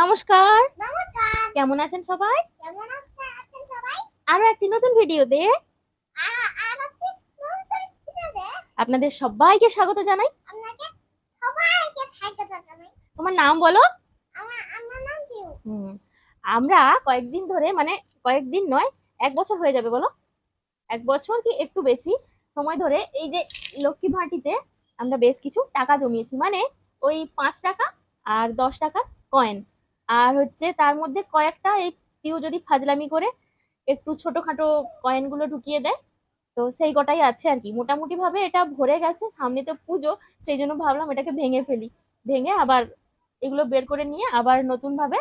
নমস্কার। কেমন আছেন সবাই? কেমন আছেন সবাই? আরও একটি নতুন ভিডিওতে আপনাদের সবাইকে স্বাগত জানাই। তোমার নাম বলো? আমরা কয়েকদিন ধরে মানে কয়েকদিন নয় এক বছর হয়ে যাবে বলো? এক বছর কি একটু বেশি সময় ধরে এই যে লক্ষ্মী ভাটিতে আমরা বেশ কিছু টাকা জমিয়েছি। মানে ওই পাঁচ টাকা আর দশ টাকা কয়েন আর হচ্ছে তার মধ্যে কয়েকটা এই পিউ যদি ফাজলামি করে, একটু ছোটোখাটো কয়েনগুলো ঢুকিয়ে দেয়, তো সেই কটাই আছে আর কি। মোটামুটি ভাবে এটা ভরে গেছে, সামনে তো পুজো, সেই জন্য ভাবলাম এটাকে ভেঙে ফেলি। ভেঙে আবার এগুলো বের করে নিয়ে আবার নতুন ভাবে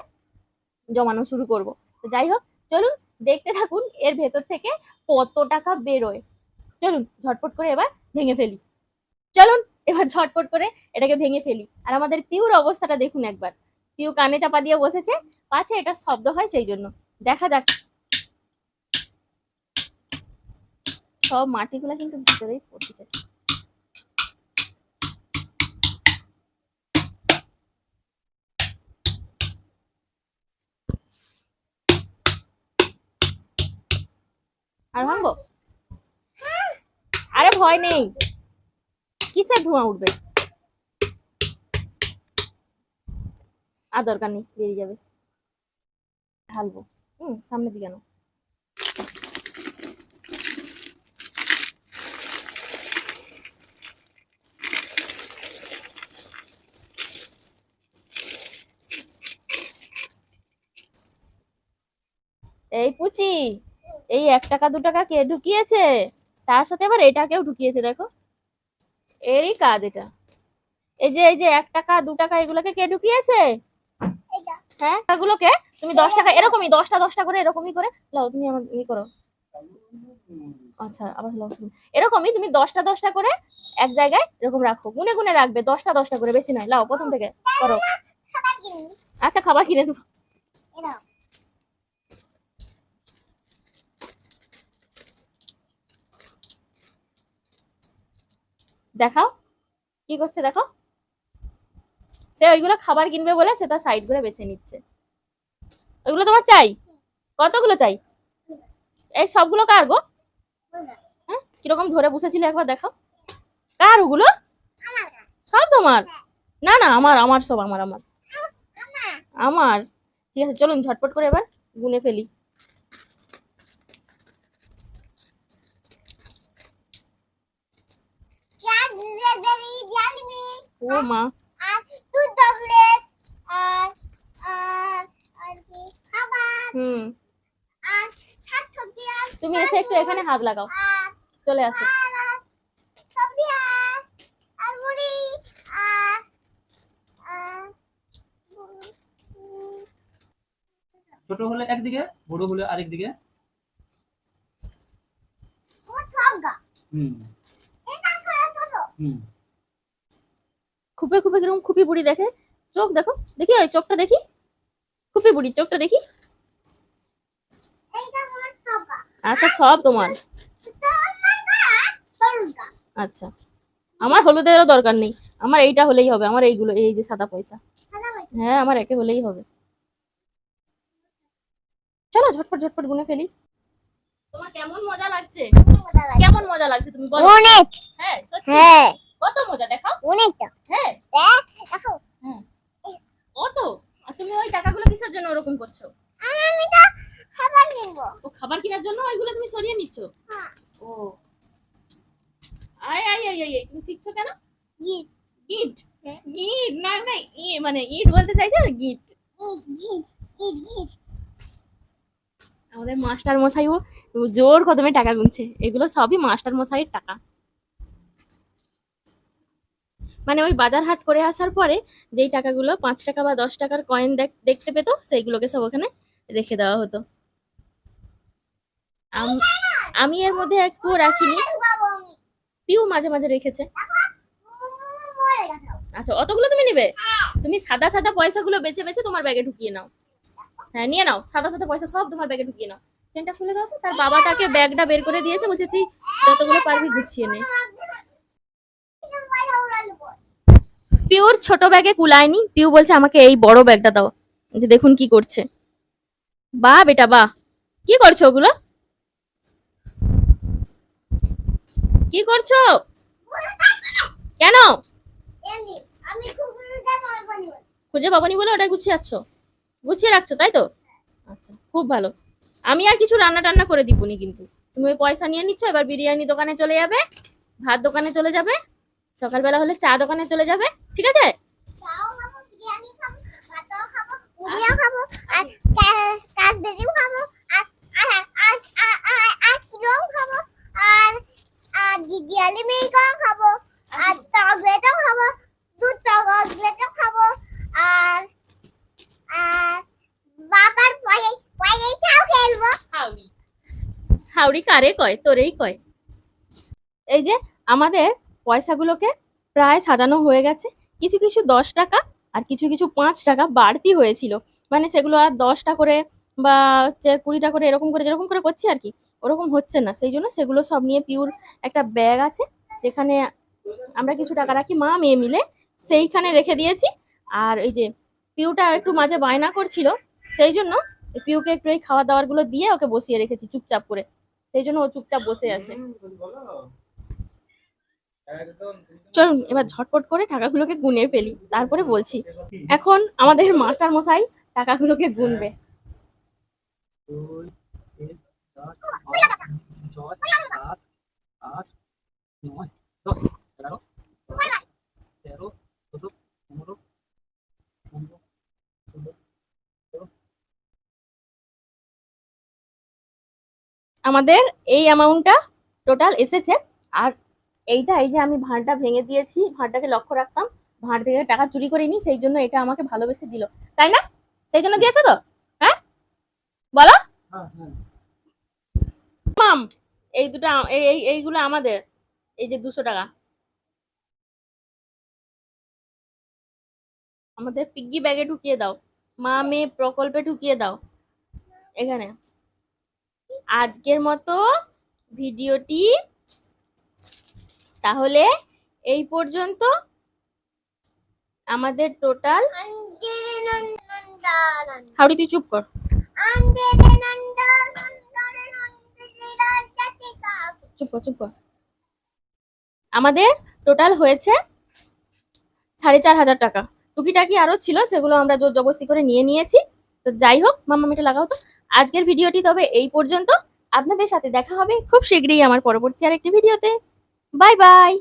জমানো শুরু করব। তো যাই হোক, চলুন দেখতে থাকুন এর ভেতর থেকে কত টাকা বেরোয়। চলুন ঝটপট করে এবার ভেঙে ফেলি। চলুন, এবার ঝটপট করে এটাকে ভেঙে ফেলি। আর আমাদের পিউর অবস্থাটা দেখুন একবার। পিউ কানে চাপা দিয়ে বসেছে, পাছে এটা শব্দ হয় সেই জন্য। দেখা যাক। সব মাটিগুলো কিন্তু ভিতরেই পড়তেছে আর ভাঙবো? আরে ভয় নেই। কিসের ধোঁয়া উঠবে? আর দরকার নেই, বেরিয়ে যাবে। ঢালবো। হুম সামনের দিকে আনো এই পুচি, এই এক টাকা, দু টাকা কে ঢুকিয়েছে? তার সাথে আবার এটাকেও ঢুকিয়েছে, দেখো। এরই কাজ এটা। এই যে এই যে, এক টাকা, দু টাকা, এগুলোকে কে ঢুকিয়েছে? হ্যাঁ? এগুলোকে তুমি দশ টাকা, এরকমই, দশটা দশটা করে এরকমই করে লাও, তুমি আমার ই করো। আচ্ছা আবার লাও এরকমই তুমি দশটা দশটা করে এক জায়গায় এরকম রাখো। গুনে গুনে রাখবে, দশটা দশটা করে, বেশি নয়। লাও, প্রথম থেকে করো। আচ্ছা খাবার কিনে দেবো। দেখাও। কি করছে দেখো সে ওইগুলো খাবার কিনবে বলে সে তার সাইড করে বেছে নিচ্ছে। ওইগুলো তোমার চাই? কতগুলো চাই? এই সবগুলো কার গো? হ্যাঁ? কীরকম ধরে বসেছিল একবার দেখাও। কার ওগুলো? সব তোমার? না না, আমার আমার সব, আমার আমার। আমার? ঠিক আছে, চলুন ঝটপট করে এবার গুনে ফেলি। ও মা। হুম। তুমি এসে একটু এখানে হাত লাগাও। চলে আসো। ছোট হলে একদিকে বড় হলে আরেক দিকে ও ঠগা হুম। এটা করে ছোট হুম। খুপে খুপে কীরকম খুপি বুড়ি দেখে। চোখ দেখো। দেখি ওই চোখটা দেখি। খুপি বুড়ি চোখটা দেখি। আচ্ছা সব তোমার। আচ্ছা। আমার হলুদেরও দরকার নেই। আমার এইটা হলেই হবে। আমার এইগুলো এই যে সাদা পয়সা। হ্যাঁ আমার একে হলেই হবে। চলো ঝটপট ঝটপট গুনে ফেলি। তোমার কেমন মজা লাগছে? কেমন মজা লাগছে তুমি বলো। অনেক। হ্যাঁ সত্যি? হ্যাঁ। কত মজা দেখাও। অনেকটা হ্যাঁ। দেখো কত? আর তুমি ওই টাকাগুলো কিসের জন্য ওরকম করছ আমি তো খাবার কিনবো ও খাবার কেনার জন্য ওইগুলো তুমি সরিয়ে নিচ্ছ? হ্যাঁ। ও। আয় আয় আয় আয় তুমি শিখছো কেন? গিট। গিট। গিট? না না ই মানে ইট বলতে চাইছো? না গিট আমাদের মাস্টার মশাইও জোর কদমে টাকা গুনছে। এগুলো সবই মাস্টার মশাইয়ের টাকা। মানে ওই বাজার হাট করে আসার পরে যেই টাকাগুলো পাঁচ টাকা বা দশ টাকার কয়েন দেখতে পেতো সেইগুলোকে সব ওখানে রেখে দেওয়া হতো। আম- এর মধ্যে একটু রাখিনি। বাবু আমি পিউ মাঝে মাঝে রেখেছে। আচ্ছা অতগুলো তুমি নেবে? তুমি সাদা সাদা পয়সাগুলো বেছে বেছে তোমার ব্যাগে ঢুকিয়ে নাও। হ্যাঁ নিয়ে নাও। সাদা সাদা পয়সা সব তোমার ব্যাগে ঢুকিয়ে নাও। চেনটা খুলে দাও তার বাবাটাকে ব্যাগটা বের করে দিয়েছে, বলছে, তুই যতগুলো পারবি গুছিয়ে নে। পিওর ছোট ব্যাগে কুলায়নি। পিউ বলছে, আমাকে এই বড় ব্যাগটা দাও। যে দেখুন কি করছে। বা বেটা বা কি করছ ওগুলো? কি করছ? কেন? খুঁজে পাবনি বলে ওটা গুছিয়ে যাচ্ছ গুছিয়ে রাখছো তাই তো? আচ্ছা খুব ভালো। আমি আর কিছু রান্না টান্না করে দিবনি কিন্তু। তুমি ওই পয়সা নিয়ে নিচ্ছ এবার বিরিয়ানি দোকানে চলে যাবে ভাত দোকানে চলে যাবে সকালবেলা হলে চা দোকানে চলে যাবে ঠিক আছে চাও খাব বিরিয়ানি খাব ভাতও খাব মুড়িও খাব আর কাজ বেজিও খাব আর আর আর আর আর আর কিলোও খাব আর আর দিদিয়ালি মিল্কও খাব আর চকলেটও খাব দুধ চকলেটও খাব আর আর বাবার পয়ে পয়েটাও খেলব হাউড়ি হাউড়ি কারে কয়, তোরেই কয়। এই যে আমাদের পয়সাগুলোকে প্রায় সাজানো হয়ে গেছে। কিছু কিছু দশ টাকা আর কিছু কিছু পাঁচ টাকা বাড়তি হয়েছিল। মানে সেগুলো আর দশটা করে বা হচ্ছে কুড়িটা করে এরকম করে, যেরকম করে করছি আর কি, ওরকম হচ্ছে না। সেই জন্য সেগুলো সব নিয়ে পিউর একটা ব্যাগ আছে। যেখানে আমরা কিছু টাকা রাখি, মা মেয়ে মিলে সেইখানে রেখে দিয়েছি। আর এই যে পিউটা একটু মাঝে বায়না করছিল, সেই জন্য পিউকে একটু এই খাওয়া দাওয়ারগুলো দিয়ে ওকে বসিয়ে রেখেছি চুপচাপ করে। সেই জন্য ও চুপচাপ বসে আছে। চলুন এবার ঝটপট করে টাকাগুলোকে গুনে ফেলি। তারপরে বলছি এখন আমাদের মাস্টার মশাই টাকাগুলোকে গুনবে। দুই তিন চার পাঁচ ছয় সাত আট নয় দশ এগারো তেরো চোদ্দ পনেরো আমাদের এই অ্যামাউন্টটা টোটাল এসেছে। আর এইটা এই যে আমি ভাঁড়টা ভেঙে দিয়েছি ভাঁড়টাকে লক্ষ্য রাখতাম ভাঁড় থেকে টাকা চুরি করিনি সেই জন্য এটা আমাকে ভালোবেসে দিল। তাই না? সেই জন্য দিয়েছে তো? হ্যাঁ? বলো? হ্যাঁ হ্যাঁ। মাম এই দুটো এই এই- এইগুলো আমাদের এই যে দুশো টাকা। আমাদের পিগি ব্যাগে ঢুকিয়ে দাও। মা মেয়ে প্রকল্পে ঢুকিয়ে দাও। এখানে। আজকের মতো ভিডিওটি তাহলে এই পর্যন্ত। আমাদের টোটাল হাউড়ি চুপ কর। চুপ কর চুপ কর। আমাদের টোটাল হয়েছে সাড়ে চার হাজার টাকা। টুকিটাকি আরও ছিল, সেগুলো আমরা জোর জবস্তি করে নিয়ে নিয়েছি। তো যাই হোক, মামা মিটা লাগাও তো। আজকের ভিডিওটি তবে এই পর্যন্ত। আপনাদের সাথে দেখা হবে খুব শীঘ্রই আমার পরবর্তী আরেকটি ভিডিওতে। Bye bye.